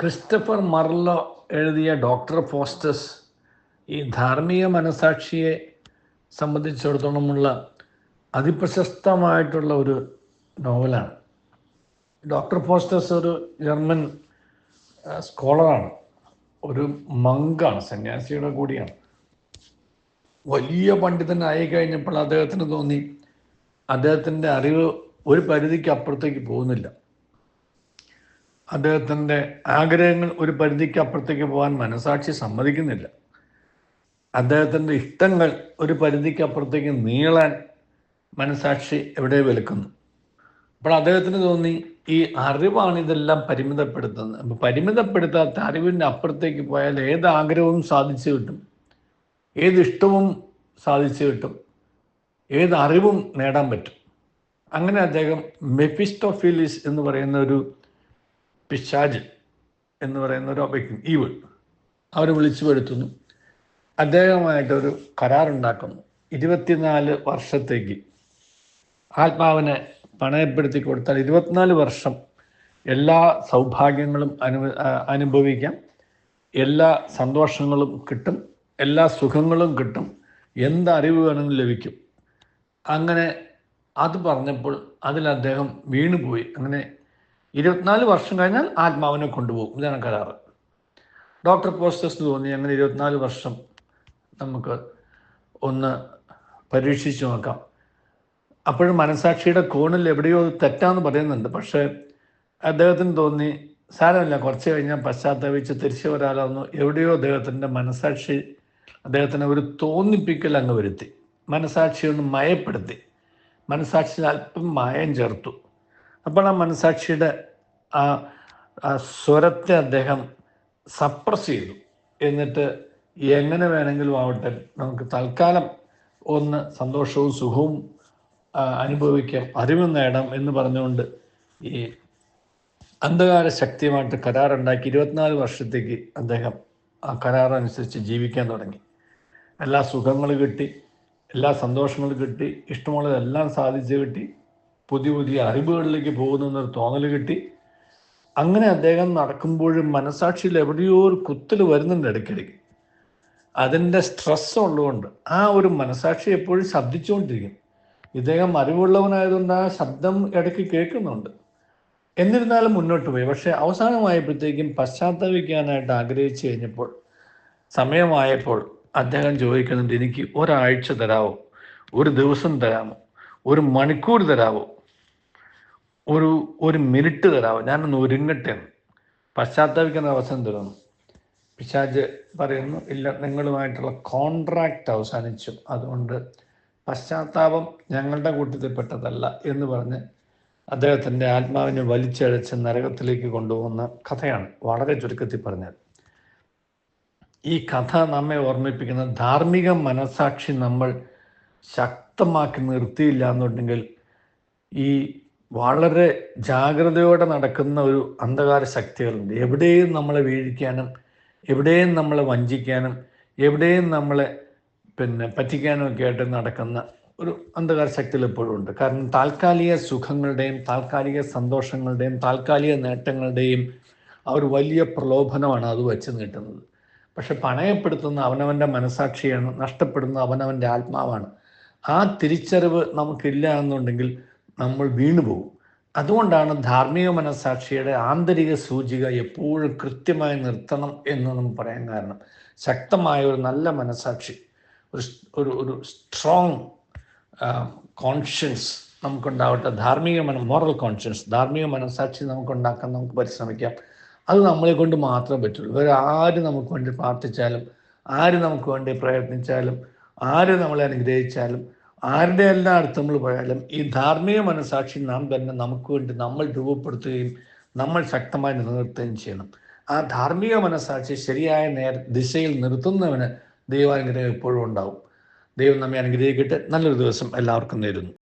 Christopher Marlowe എഴുതിയ doctor Faustus ഈ ധാർമ്മിക മനസാക്ഷിയെ സംബന്ധിച്ചിടത്തോളമുള്ള അതിപ്രശസ്തമായിട്ടുള്ള ഒരു നോവലാണ്. ഡോക്ടർ ഫോസ്റ്റസ് ഒരു ജർമ്മൻ സ്കോളറാണ്. ഒരു മങ്കാണ് സന്യാസിയുടെ കൂടിയാണ്. വലിയ പണ്ഡിതനായി കഴിഞ്ഞപ്പോൾ അദ്ദേഹത്തിന് തോന്നി അദ്ദേഹത്തിന്റെ അറിവ് ഒരു പരിധിക്ക് അപ്പുറത്തേക്ക് പോകുന്നില്ല. അദ്ദേഹത്തിന്റെ ആഗ്രഹങ്ങൾ ഒരു പരിധിക്ക് അപ്പുറത്തേക്ക് പോകാൻ മനസാക്ഷി സമ്മതിക്കുന്നില്ല. അദ്ദേഹത്തിന്റെ ഇഷ്ടങ്ങൾ ഒരു പരിധിക്ക് അപ്പുറത്തേക്ക് നീളാൻ മനസാക്ഷി എവിടെ വിലക്കുന്നു? അപ്പോൾ അദ്ദേഹത്തിന് തോന്നി ഈ അറിവാണ് ഇതെല്ലാം പരിമിതപ്പെടുത്തുന്നത്. അപ്പോൾ പരിമിതപ്പെടുത്താത്ത അറിവിന്റെ അപ്പുറത്തേക്ക് പോയാൽ ഏത് ആഗ്രഹവും സാധിച്ചു കിട്ടും. ഏത് ഇഷ്ടവും സാധിച്ചു കിട്ടും. ഏത് അറിവും നേടാൻ പറ്റും. അങ്ങനെ അദ്ദേഹം മെഫിസ്റ്റോഫിലിസ് എന്ന് പറയുന്ന ഒരു പിശാജ് എന്ന് പറയുന്ന ഒരു വ്യക്തി ഈവ് അവർ വിളിച്ചു വരുത്തുന്നു. അദ്ദേഹമായിട്ടൊരു കരാറുണ്ടാക്കുന്നു. ഇരുപത്തിനാല് വർഷത്തേക്ക് ആത്മാവിനെ പണയപ്പെടുത്തി കൊടുത്താൽ ഇരുപത്തിനാല് വർഷം എല്ലാ സൗഭാഗ്യങ്ങളും അനു അനുഭവിക്കാം. എല്ലാ സന്തോഷങ്ങളും കിട്ടും. എല്ലാ സുഖങ്ങളും കിട്ടും. എന്ത് അറിവ് വേണമെങ്കിലും ലഭിക്കും. അങ്ങനെ അത് പറഞ്ഞപ്പോൾ അതിൽ അദ്ദേഹം വീണുപോയി. അങ്ങനെ ഇരുപത്തിനാല് വർഷം കഴിഞ്ഞാൽ ആത്മാവിനെ കൊണ്ടുപോകും. ഇതാണ് കരാറ്. ഡോക്ടർ പോസ്റ്റസ് തോന്നി അങ്ങനെ ഇരുപത്തിനാല് വർഷം നമുക്ക് ഒന്ന് പരീക്ഷിച്ച് നോക്കാം. അപ്പോഴും മനസാക്ഷിയുടെ കോണിൽ എവിടെയോ തെറ്റാന്ന് പറയുന്നുണ്ട്. പക്ഷേ അദ്ദേഹത്തിന് തോന്നി സാരമില്ല കുറച്ച് കഴിഞ്ഞാൽ പശ്ചാത്തപിച്ച് തിരിച്ചു വരാമെന്ന് എവിടെയോ അദ്ദേഹത്തിന്റെ മനസാക്ഷി അദ്ദേഹത്തിനെ ഒരു തോന്നിപ്പിക്കൽ അങ്ങ് വരുത്തി. മനസാക്ഷി ഒന്ന് മയപ്പെടുത്തി. മനസാക്ഷി അല്പം മായം ചേർത്തു. അപ്പോൾ ആ മനസാക്ഷിയുടെ ആ സ്വരത്തെ അദ്ദേഹം സപ്രസ് ചെയ്തു. എന്നിട്ട് എങ്ങനെ വേണമെങ്കിലും ആവട്ടെ നമുക്ക് തൽക്കാലം ഒന്ന് സന്തോഷവും സുഖവും അനുഭവിക്കാം അറിവും നേടാം എന്ന് പറഞ്ഞുകൊണ്ട് ഈ അന്ധകാര ശക്തിയുമായിട്ട് കരാറുണ്ടാക്കി ഇരുപത്തിനാല് വർഷത്തേക്ക് അദ്ദേഹം ആ കരാറനുസരിച്ച് ജീവിക്കാൻ തുടങ്ങി. എല്ലാ സുഖങ്ങളും കിട്ടി എല്ലാ സന്തോഷങ്ങളും കിട്ടി ഇഷ്ടമുള്ളതെല്ലാം സാധിച്ചു കിട്ടി. പുതിയ പുതിയ അറിവുകളിലേക്ക് പോകുന്നതെന്നൊരു തോന്നൽ കിട്ടി. അങ്ങനെ അദ്ദേഹം നടക്കുമ്പോഴും മനസാക്ഷിയിൽ എവിടെയോ ഒരു കുത്തൽ വരുന്നുണ്ട് ഇടയ്ക്കിടയ്ക്ക്. അതിന്റെ സ്ട്രെസ് ഉള്ളതുകൊണ്ട് ആ ഒരു മനസാക്ഷി എപ്പോഴും ശബ്ദിച്ചുകൊണ്ടിരിക്കും. ഇദ്ദേഹം അറിവുള്ളവനായതുകൊണ്ട് ആ ശബ്ദം ഇടയ്ക്ക് കേൾക്കുന്നുണ്ട്. എന്നിരുന്നാലും മുന്നോട്ട് പോയി. പക്ഷെ അവസാനമായപ്പോഴത്തേക്കും പശ്ചാത്തപിക്കാനായിട്ട് ആഗ്രഹിച്ചു കഴിഞ്ഞപ്പോൾ സമയമായപ്പോൾ അദ്ദേഹം ചോദിക്കുന്നുണ്ട് എനിക്ക് ഒരാഴ്ച തരാമോ ഒരു ദിവസം തരാമോ? ഒരു മണിക്കൂർ തരാമോ ഒരു ഒരു മിനിറ്റ് തരാമോ ഞാനൊന്ന് ഒരുങ്ങട്ടെ. പശ്ചാത്തപിക്കുന്ന അവസരം തരുന്നു. പിശാജ് പറയുന്നു ഇല്ല നിങ്ങളുമായിട്ടുള്ള കോൺട്രാക്റ്റ് അവസാനിച്ചു. അതുകൊണ്ട് പശ്ചാത്താപം ഞങ്ങളുടെ കൂട്ടത്തിൽപ്പെട്ടതല്ല എന്ന് പറഞ്ഞ് അദ്ദേഹത്തിന്റെ ആത്മാവിനെ വലിച്ചഴച്ച് നരകത്തിലേക്ക് കൊണ്ടുപോകുന്ന കഥയാണ് വളരെ ചുരുക്കത്തിൽ പറഞ്ഞാൽ ഈ കഥ നമ്മെ ഓർമ്മിപ്പിക്കുന്ന ധാർമ്മിക മനസാക്ഷി നമ്മൾ ശക്തമാക്കി നിർത്തിയില്ല എന്നുണ്ടെങ്കിൽ ഈ വളരെ ജാഗ്രതയോടെ നടക്കുന്ന ഒരു അന്ധകാര ശക്തികളുണ്ട്. എവിടെയും നമ്മളെ വീഴിക്കാനും എവിടെയും നമ്മളെ വഞ്ചിക്കാനും എവിടെയും നമ്മളെ പിന്നെ പറ്റിക്കാനും ഒക്കെ ആയിട്ട് നടക്കുന്ന ഒരു അന്ധകാര ശക്തികൾ എപ്പോഴും ഉണ്ട്. കാരണം താൽക്കാലിക സുഖങ്ങളുടെയും താൽക്കാലിക സന്തോഷങ്ങളുടെയും താൽക്കാലിക നേട്ടങ്ങളുടെയും ആ ഒരു വലിയ പ്രലോഭനമാണ് അത് വെച്ച് നീട്ടുന്നത്. പക്ഷെ പണയപ്പെടുത്തുന്ന അവനവന്റെ മനസാക്ഷിയാണ് നഷ്ടപ്പെടുന്ന അവനവന്റെ ആത്മാവാണ്. ആ തിരിച്ചറിവ് നമുക്കില്ല എന്നുണ്ടെങ്കിൽ നമ്മൾ വീണുപോകും അതുകൊണ്ടാണ് ധാർമ്മിക മനസാക്ഷിയുടെ ആന്തരിക സൂചിക എപ്പോഴും കൃത്യമായി നിർത്തണം എന്ന് നമ്മൾ പറയാൻ കാരണം. ശക്തമായ ഒരു നല്ല മനസാക്ഷി ഒരു ഒരു ഒരു സ്ട്രോങ് കോൺഷ്യൻസ് നമുക്കുണ്ടാവട്ടെ. ധാർമ്മിക മന മോറൽ കോൺഷ്യൻസ് ധാർമ്മിക മനസാക്ഷി നമുക്കുണ്ടാക്കാൻ നമുക്ക് പരിശ്രമിക്കാം. അത് നമ്മളെ കൊണ്ട് മാത്രമേ പറ്റുള്ളൂ. വേറെ ആര് നമുക്ക് വേണ്ടി പ്രാർത്ഥിച്ചാലും ആര് നമുക്ക് വേണ്ടി പ്രയത്നിച്ചാലും ആര് നമ്മളെ അനുഗ്രഹിച്ചാലും ആരുടെ എല്ലാ അടുത്ത് നമ്മൾ പോയാലും ഈ ധാർമ്മിക മനസാക്ഷി നാം തന്നെ നമുക്ക് വേണ്ടി നമ്മൾ രൂപപ്പെടുത്തുകയും നമ്മൾ ശക്തമായി നിലനിർത്തുകയും ചെയ്യണം. ആ ധാർമ്മിക മനസാക്ഷി ശരിയായ നേർ ദിശയിൽ നിർത്തുന്നവന് ദൈവാനുഗ്രഹം എപ്പോഴും ഉണ്ടാവും. ദൈവം നമ്മെ അനുഗ്രഹിക്കട്ടെ. നല്ലൊരു ദിവസം എല്ലാവർക്കും നേരുന്നു.